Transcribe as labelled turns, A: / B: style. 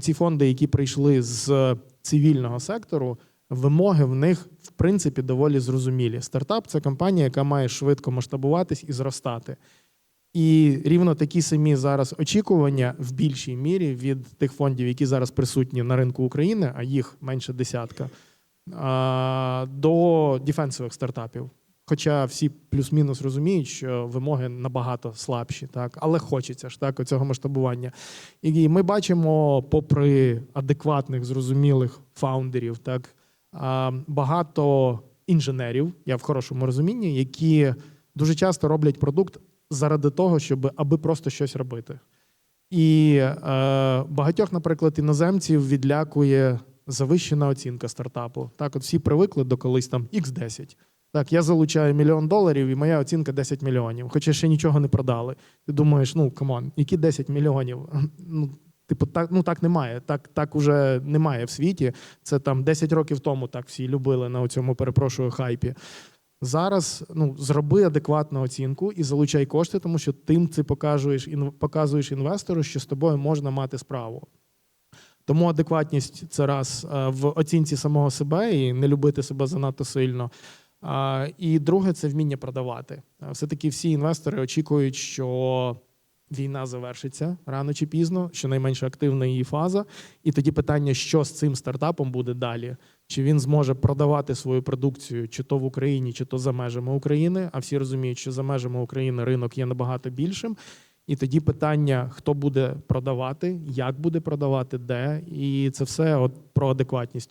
A: ці фонди, які прийшли з цивільного сектору, вимоги в них в принципі доволі зрозумілі. Стартап це компанія, яка має швидко масштабуватись і зростати. І рівно такі самі зараз очікування в більшій мірі від тих фондів, які зараз присутні на ринку України, а їх менше десятка, до дефенсових стартапів. Хоча всі плюс-мінус розуміють, що вимоги набагато слабші, так але хочеться ж так оцього масштабування. І ми бачимо, попри адекватних, зрозумілих фаундерів, так багато інженерів, я в хорошому розумінні, які дуже часто роблять продукт заради того, щоб аби просто щось робити. І е, багатьох, наприклад, іноземців відлякує завищена оцінка стартапу. Так, от всі привикли до колись там X10. Так, я залучаю мільйон доларів, і моя оцінка 10 мільйонів, хоча ще нічого не продали. Ти думаєш, ну камон, які 10 мільйонів? Ну, типу, так, ну так немає. Так, так уже немає в світі. Це там 10 років тому так всі любили на цьому, перепрошую, хайпі. Зараз ну, зроби адекватну оцінку і залучай кошти, тому що тим ти показуєш, ін- показуєш інвестору, що з тобою можна мати справу. Тому адекватність це раз е, в оцінці самого себе і не любити себе занадто сильно. І друге це вміння продавати. Все-таки всі інвестори очікують, що війна завершиться рано чи пізно, щонайменше активна її фаза. І тоді питання, що з цим стартапом буде далі. Чи він зможе продавати свою продукцію чи то в Україні, чи то за межами України? А всі розуміють, що за межами України ринок є набагато більшим. І тоді питання, хто буде продавати, як буде продавати, де, і це все от про адекватність.